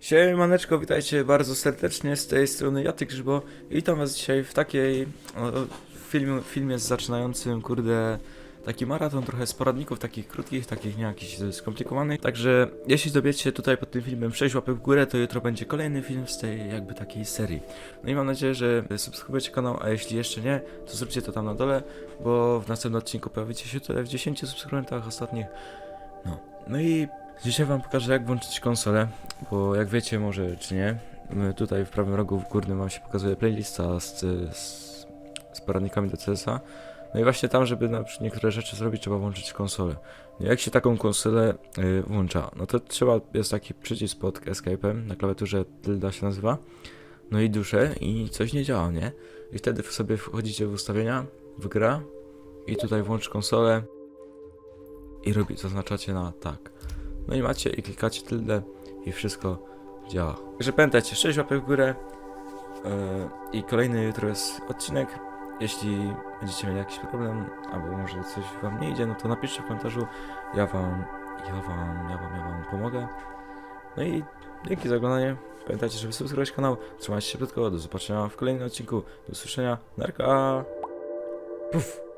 Siemaneczko, witajcie bardzo serdecznie z tej strony Jatyk Grzybo i witam was dzisiaj w takiej filmie, filmie z zaczynającym, kurde, taki maraton trochę z poradników takich krótkich, takich nie jakichś skomplikowanych, także jeśli dobiecie tutaj pod tym filmem 6 łapek w górę, to jutro będzie kolejny film z tej jakby takiej serii. No i mam nadzieję, że subskrybujecie kanał, a jeśli jeszcze nie, to zróbcie to tam na dole, bo w następnym odcinku pojawicie się tutaj w 10 subskrybentach ostatnich. No, no i Dzisiaj wam pokażę jak włączyć konsolę, bo jak wiecie może czy nie, tutaj w prawym rogu w górnym wam się pokazuje playlista z, z, z poradnikami do CS-a. No i właśnie tam, żeby na niektóre rzeczy zrobić, trzeba włączyć konsolę. No jak się taką konsolę y, włącza? No to trzeba, jest taki przycisk pod escape'em, na klawiaturze tylda się nazywa. No i duszę i coś nie działa, nie? I wtedy sobie wchodzicie w ustawienia, w gra i tutaj włącz konsolę i robi, zaznaczacie na tak. No i macie i klikacie tyldę i wszystko działa. Także pamiętajcie, 6 łapek w górę yy, i kolejny jutro jest odcinek. Jeśli będziecie mieli jakiś problem, albo może coś wam nie idzie, no to napiszcie w komentarzu. Ja wam, ja wam, ja wam, ja wam pomogę. No i dzięki za oglądanie. Pamiętajcie, żeby subskrybować kanał. Trzymajcie się krótko. Do zobaczenia w kolejnym odcinku. Do usłyszenia. Narka. Puf.